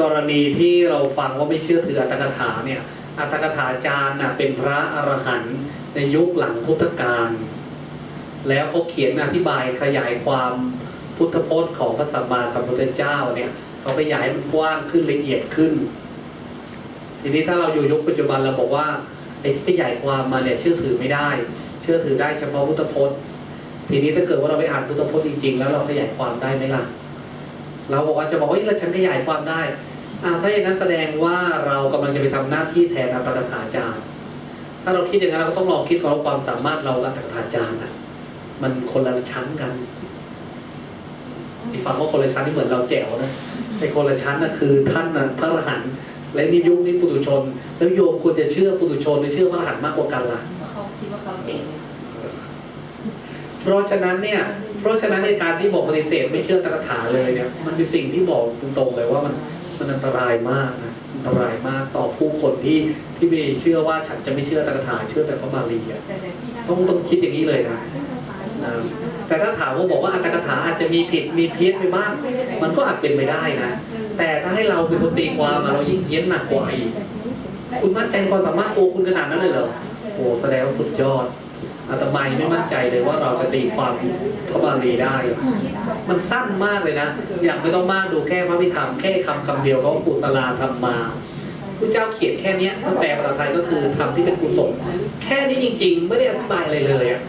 กรณีที่เราฟังว่าไม่เชื่อถืออัตถกถาเนี่ยอัตถกถาจารย์นะเป็นพระอรหันต์ในยุคหลังพุทธกาลแล้วเขาเขียนอธิบายขยายความพุทธพจน์ของพระสัมมาสัมพุทธเจ้าเนี่ยเขาขยายมันกว้างขึ้นละเอียดขึ้น ทีนี้ถ้าเราอยู่ยุคปัจจุบันเราบอกว่าไอ้ที่ขยายความมาเนี่ยเชื่อถือไม่ได้ เชื่อถือได้เฉพาะพุทธพจน์ ทีนี้ถ้าเกิดว่าเราไปอ่านพุทธพจน์จริงๆแล้วเราขยายความได้ไหมล่ะ เราบอกว่าจะบอกว่าเฮ้ยแล้วฉันขยายความได้ถ้าอย่างนั้นแสดงว่าเรากำลังจะไปทำหน้าที่แทนอัตถกถาจารย์ ถ้าเราคิดอย่างนั้นเราก็ต้องลองคิดก่อนว่าความสามารถเราอัตถกถาจารย์อะมันคนละชั้นกันที่ฟังว่าคนละชั้นนี่เหมือนเราแจ๋วนะไอ้คนละชั้นน่ะคือท่านน่ะพระอรหันต์และนี่ยุคนี้ปุถุชน แล้วโยมควรจะเชื่อปุถุชนหรือเชื่อพระอรหันต์มากกว่ากันล่ะ เขาคิดว่าเขาเจ๋ง เพราะฉะนั้นเนี่ย เพราะฉะนั้นในการที่บอกปฏิเสธไม่เชื่อตรกถาเลยเนี่ย มันเป็นสิ่งที่บอกตรงๆเลยว่ามันมันอันตรายมากนะอันตรายมากต่อผู้คนที่ที่ไม่เชื่อว่าฉันจะไม่เชื่อตรกถาเชื่อแต่พระบาลีอะต้องต้องคิดอย่างนี้เลยนะนะแต่ถ้าถามว่าบอกว่าอัตถกถาอาจจะมีผิดมีเพี้ยนไปบ้างมันก็อาจเป็นไปได้นะ แต่ถ้าให้เราเป็นคนตีความอะเรายิ่งเพี้ยนหนักกว่าอีกคุณมั่นใจในความสามารถตัวคุณขนาดนั้นเลยเหรอโอ้แสดงว่าสุดยอด อาตมายังไม่มั่นใจเลยว่าเราจะตีความพระบาลีได้ มันสั้นมากเลยนะ อย่างไม่ต้องมากดูแค่พระพิธรรมแค่คำคำเดียวเขากุศลาธรรมมาพระเจ้าเขียนแค่เนี้ยถ้าแปลภาษาไทยก็คือธรรมที่เป็นกุศลแค่นี้จริง ๆ ไม่ได้อธิบายอะไรเลยอะ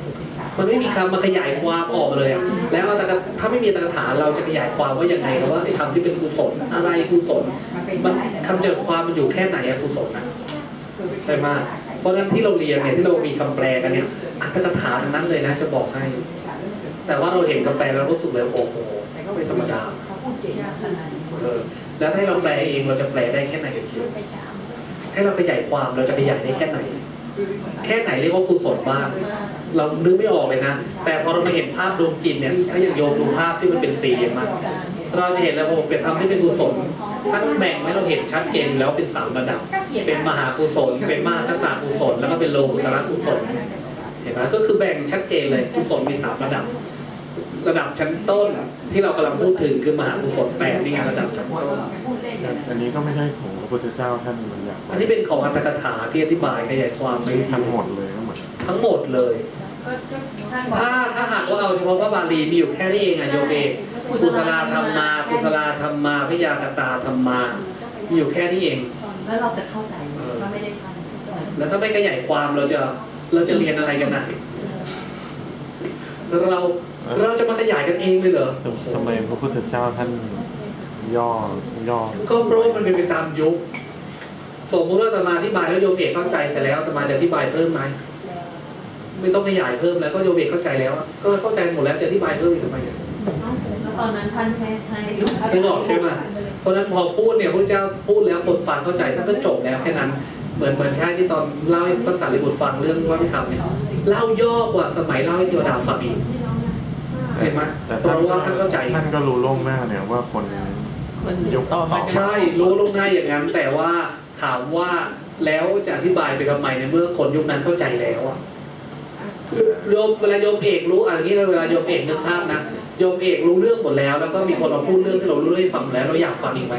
มันไม่มีคำมาขยายความออกมาเลยอะแล้วอัตถกถาถ้าไม่มีอัตถกถาเราจะขยายความว่ายังไงครับว่าไอ้ธรรมที่เป็นกุศลอะไรกุศลมันคำจำกัดความมันอยู่แค่ไหนอะกุศลอะใช่ไหม เพราะฉะนั้นที่เราเรียนเนี่ยที่เรามีคำแปลกันเนี่ยอัตถกถาทั้งนั้นเลยนะจะบอกให้ แต่ว่าเราเห็นคำแปลแล้วรู้สึกเลยโอ้โหไม่ธรรมดาเขาพูดเก่งแล้วถ้าให้เราแปลเองเราจะแปลได้แค่ไหนกันเชียวให้เราขยายความเราจะขยายได้แค่ไหน แค่ไหนเรียกว่ากุศลบ้างเรานึกไม่ออกเลยนะ แต่พอเรามาเห็นภาพดวงจิตเนี่ยถ้าอย่างโยมดูภาพที่มันเป็นสีอย่างมัน เราจะเห็นแล้วผมเป็นธรรมที่เป็นกุศลท่านแบ่งให้เราเห็นชัดเจนแล้วเป็นสามระดับ เป็นมหากุศล เป็นมหาคตากุศล แล้วก็เป็นโลกุตระกุศล เห็นไหมก็คือแบ่งชัดเจนเลยกุศลมีสามระดับ ระดับชั้นต้นที่เรากำลังพูดถึงคือมหากุศลแปดนี่ไงระดับชั้นต้นอันนี้ก็ไม่ใช่ของพระพุทธเจ้าท่านเหมือนอย่างอันที่เป็นของอัตถกถาที่อธิบายขยายความไม่ทั้งหมดเลยก็เหมือนทั้งหมดเลยก็ท่านบอกถ้าถ้าหากว่าเอาเฉพาะพระบาลีมีอยู่แค่นี้เองอะโยมเอก กุศลธรรมมากุศลธรรมมาพิยาคตาธรรมมามีอยู่แค่นี้เอง แล้วเราจะเข้าใจถ้าไม่ได้ทำแล้วถ้าไม่ขยายความเราจะเราจะเรียนอะไรกันนะเราเราจะมาขยายกันเองเลยเหรอทำไมพระพุทธเจ้าท่านย่อย่อก็เพราะว่ามันเป็นไปตามยุคสมมติว่าอาตมาอธิบายแล้วโยมเอกเข้าใจแต่แล้วอาตมาจะอธิบายเพิ่มไหมไม่ต้องขยายเพิ่มแล้วก็โยมเอกเข้าใจแล้วอะก็เข้าใจหมดแล้วจะอธิบายเพิ่มอีกทำไมอะแล้ว ตอนนั้นท่านแค่ให้นึกออกใช่ไหมเพราะฉะนั้นพอพูดเนี่ยพระเจ้าพูดแล้วคนฟังเข้าใจท่านก็จบแล้วแค่นั้น เหมือนเหมือนใช่ที่ตอนเล่าให้ภาษาลิบุตรฟังเรื่องว่าพิธรรมเนี่ยเล่าย่อกว่าสมัยเล่าให้เทวดาฟังอีกเห็นไหมแต่เพท่านราะว่าท่านเข้าใจท่านก็รู้ล่วงหน้าเนี่ยว่าคนมันยุคต่อมาใช่รู้ลวงหน้าอย่างนั้น แต่ว่าถามว่าแล้วจะอธิบายไปทำไมในเมื่อคนยุคนั้นเข้าใจแล้วอะโยมเวลาโยมเอกรู้อะอย่างนี้เวลาโยมเอกนึกภาพนะ โยมเอกรู้เรื่องหมดแล้ว แล้วก็มีคนมาพูดเรื่องที่เรารู้เรื่องให้ฟังแล้วเราอยากฟังอีกไหม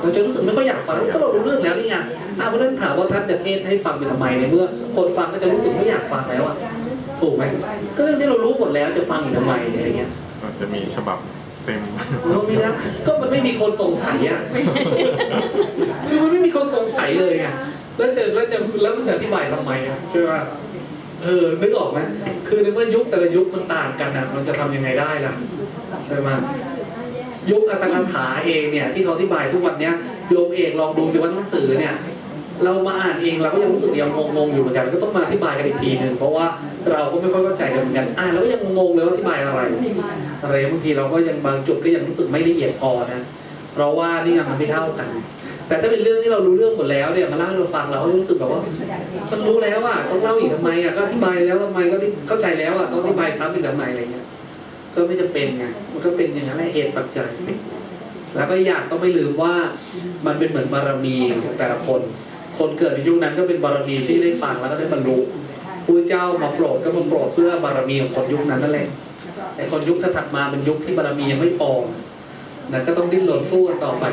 เราจะรู้สึกไม่ค่อยอยากฟังก็เรารู้เรื่องแล้วนี่ไงอะเพราะฉะนั้นถามว่าท่านจะเทศให้ฟังไปทำไมในเมื่อ คนฟังก็จะรู้สึกไม่อยากฟังแล้วอะถูกไหมก็เรื่องที่เรารู้หมดแล้วจะฟังอีกทำไมอะไรเงี้ยอาจจะมีฉบับเต็มเออไม่นะก็มันไม่มีคนสงสัยอะคือมันไม่มีคนสงสัยเลยไงแล้วจะแล้วจะแล้วมันจะอธิบายทำไมอะใช่ไหม เออนึกออกไหมคือในเมื่อยุคแต่ละยุคมันต่างกันอะมันจะทำยังไงได้ล่ะใช่ไหมยุคอัตถกถาเองเนี่ยที่เขาอธิบายทุกวันเนี้ยโยมเอกลองดูสิว่าหนังสือเนี่ยเรามาอ่านเองเราก็ยังรู้สึกยังงงๆอยู่เหมือนกันก็ต้องมาอธิบายกันอีกทีหนึ่งเพราะว่าเราก็ไม่ค่อยเข้าใจกันเหมือนกันอ่านแล้วก็ยังงงเลยว่าอธิบายอะไรอะไรบางทีเราก็ยังบางจุดก็ยังรู้สึกไม่ละเอียดพอนะเพราะว่านี่ไงมันไม่เท่ากัน แต่ถ้าเป็นเรื่องที่เรารู้เรื่องหมดแล้วเนี่ยมาเล่าให้เราฟังเราก็รู้สึกแบบว่ามันรู้แล้วอะต้องเล่าอีกทำไมอะก็อธิบายแล้วทำไมก็เข้าใจแล้วอะต้องอธิบายซ้ำอีกทำไมอะไรเงี้ย ก็ไม่จำเป็นไงมันก็เป็นอย่างนั้นแหละเหตุปัจจัย แล้วก็อย่างต้องไม่ลืมว่ามันเป็นเหมือนบารมีของแต่ละคน คนเกิดในยุคนั้นก็เป็นบารมีที่ได้ฟังแล้วก็ได้บรรลุพระเจ้ามาโปรดก็มาโปรดเพื่อบารมีของคนยุคนั้นนั่นแหละแต่คนยุคถัดมาเป็นยุคที่บารมียังไม่พอ นะก็ต้องดิ้นรนสู้กันต่อไป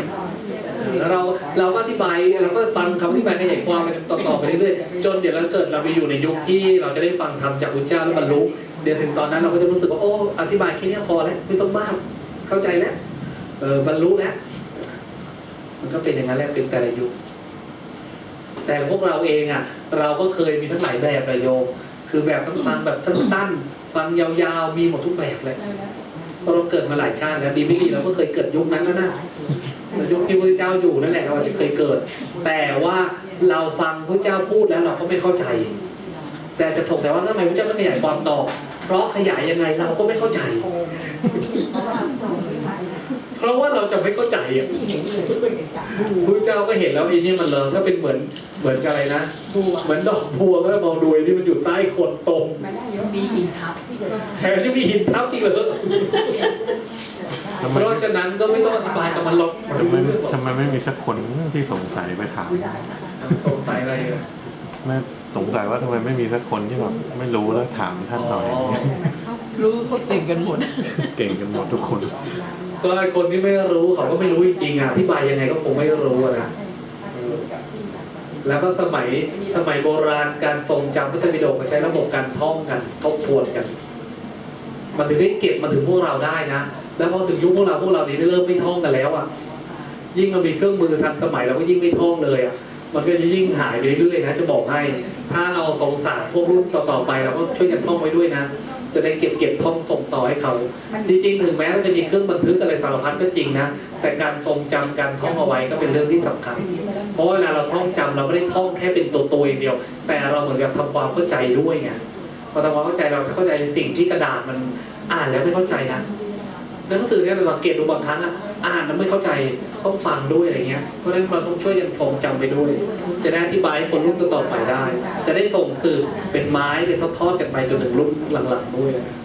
เออแล้วเราเราก็อธิบายเราก็ฟังคำอธิบายขยายความไปต่อๆไปเรื่อยๆจนเดี๋ยวเราเกิดเราไปอยู่ในยุคที่เราจะได้ฟังธรรมจากพระเจ้าแล้วบรรลุเดี๋ยวถึงตอนนั้นเราก็จะรู้สึกว่าโอ้อธิบายแค่เนี้ยพอแล้วไม่ต้องมากเข้าใจแล้วเออบรรลุแล้วมันก็เป็นอย่างนั้นแหละเป็นแต่ละยุคแต่พวกเราเองอะ เราก็เคยมีทั้งหลายแบบประโยคคือแบบต้องฟังแบบสั้นๆฟังยาวๆมีหมดทุกแบบเลย ราะเราเกิดมาหลายชาติแล้วดีไม่ดีเราก็เคยเกิดยุคนั้นนะนะยุคที่พระเจ้าอยู่นั่นแหละเราอาจจะเคยเกิด แต่ว่าเราฟังพระเจ้าพูดแล้วเราก็ไม่เข้าใจ แต่จะถกแต่ว่าทำไมพระเจ้าไม่ขยายความต่อ เพราะขยายยังไงเราก็ไม่เข้าใจ เพราะว่าเราจะไม่เข้าใจอะพระเจ้าก็เห็นแล้วไอ้นี่มันเลยก็เป็นเหมือนเหมือนกับอะไรนะเหมือนดอกบัวก็มองดูไอ้ที่มันอยู่ใต้โคนตมมีหินทับแถมยังมีหินทับอีกเหรอทำไมเพราะฉะนั้นก็ไม่ต้องอธิบายกับมันหรอกมันทำไมรู้เรื่องหรอกทำไมไม่มีสักคนที่สงสัยไปถามสงสัยอะไรอะไม่สงสัยว่าทำไมไม่มีสักคนที่แบบไม่รู้แล้วถามท่านหน่อยรู้เขาเก่งกันหมด เก่งกันหมดทุกคน ก็ไอ้คนที่ไม่รู้เขาก็ไม่รู้จริงๆอะอธิบายยังไงก็คงไม่รู้อะนะเออแล้วก็สมัยสมัยโบราณการทรงจำพระธรรมปิฎกมาใช้ระบบการท่องกันทบทวนกัน มันถึงได้เก็บมาถึงพวกเราได้นะแล้วพอถึงยุคพวกเราพวกเรานี่เริ่มไม่ท่องกันแล้วอะยิ่งเรามีเครื่องมือทันสมัยเราก็ยิ่งไม่ท่องเลยอะมันก็จะยิ่งหายไปเรื่อยๆนะ จะบอกให้ ถ้าเราสงสารพวกรุ่นต่อๆไปเราก็ช่วยกันท่องไว้ด้วยนะ จะได้เก็บเก็บท่องส่งต่อให้เขา จริงๆถึงแม้เราจะมีเครื่องบันทึกอะไรสารพัดก็จริงนะ แต่การทรงจำการท่องเอาไว้ก็เป็นเรื่องที่สำคัญ เพราะเวลาเราท่องจำเราไม่ได้ท่องแค่เป็นตัวตัวอย่างเดียว แต่เราเหมือนกับทำความเข้าใจด้วยไงพอทำความเข้าใจเราจะเข้าใจในสิ่งที่กระดาษมันอ่านแล้วไม่เข้าใจนะ หนังสือเนี่ยเราสังเกตดูบางครั้งอะอ่านแล้วไม่เข้าใจต้องฟังด้วยอะไรเงี้ยเพราะฉะนั้นเราต้องช่วยกันฟองจำไปด้วย จะได้อธิบายให้คนรุ่นต่อๆไปได้ จะได้ส่งสื่อเป็นไม้เป็นทอดๆกันไปจนถึงรุ่นหลังๆด้วยนะ